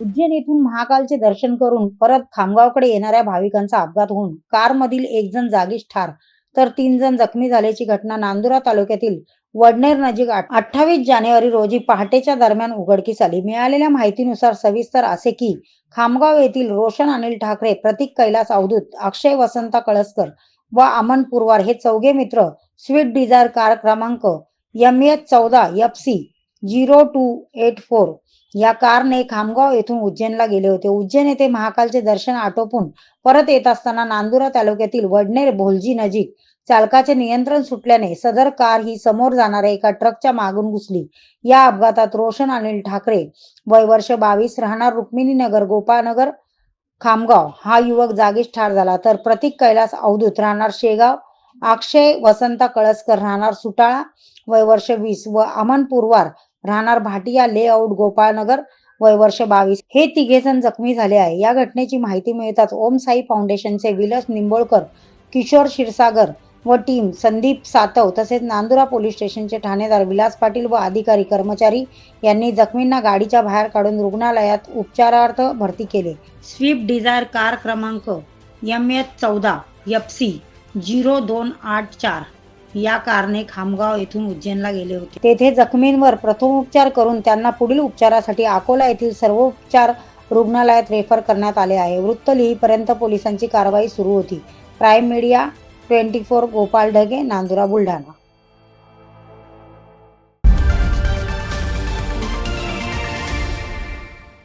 उज्जैन येथून महाकालचे दर्शन करून परत खामगावकडे येणाऱ्या भाविकांचा अपघात होऊन कारमधील एक जण जागीच ठार. तर तीन जण जखमी झाल्याची घटना नांदुरा तालुक्यातील वडनेर नजीक अठ्ठावीस जानेवारी रोजी पहाटेच्या दरम्यान उघडकीस आली. मिळालेल्या माहितीनुसार सविस्तर असे की खामगाव येथील रोशन अनिल ठाकरे प्रतीक कैलास अवधूत अक्षय वसंता कळसकर व अमन पुरवार हे चौघे मित्र स्वीट डिझायर कार क्रमांक एम एच चौदा F C zero two eight four. या कारने खामगाव येथून उज्जैनला गेले होते. उज्जैन येथे महाकालचे दर्शन आटोपून परत येत असताना नांदुरा तालुक्यातील वडनेर भोलजी नजीक चालकाचे नियंत्रण सुटल्याने सदर कार ही समोर जाणाऱ्या एका ट्रकच्या मागून घुसली. या अपघातात रोशन अनिल ठाकरे वय वर्ष बावीस राहणार रुक्मिणीनगर गोपाळनगर खामगाव. हा युवक जागीच ठार झाला तर प्रतीक कैलास अवधूत राहणार शेगाव अक्षय वसंता कळसकर राहणार सुटाळा वय वर्ष वीस व अमन पुरवार राहणार भाटिया लेआउट गोपाळनगर वय वर्ष बावीस. हे तिघे जण जखमी झाले आहे. या घटनेची माहिती मिळताच ओम साई फाउंडेशनचे विलास निंबोळकर किशोर क्षीरसागर व टीम संदीप सातव तसेच नांदुरा पोलीस स्टेशनचे ठाणेदार विलास पाटील व अधिकारी कर्मचारी यांनी जखमींना गाडीच्या बाहेर काढून रुग्णालयात उपचारार्थ भरती केले. स्विफ्ट डिझायर कार क्रमांक एम एच चौदा एफ सी झिरो दोन आठ चार. या कारने खामगाव येथून उज्जैनला गेले होते. तेथे जखमींवर प्रथमोपचार करून त्यांना पुढील उपचारासाठी अकोला येथील सर्वोपचार रुग्णालयात रेफर करण्यात आले आहे. वृत्त लिहीपर्यंत पोलिसांची कारवाई सुरू होती. Prime Media twenty four Gopal Dhage Nandura Buldhana.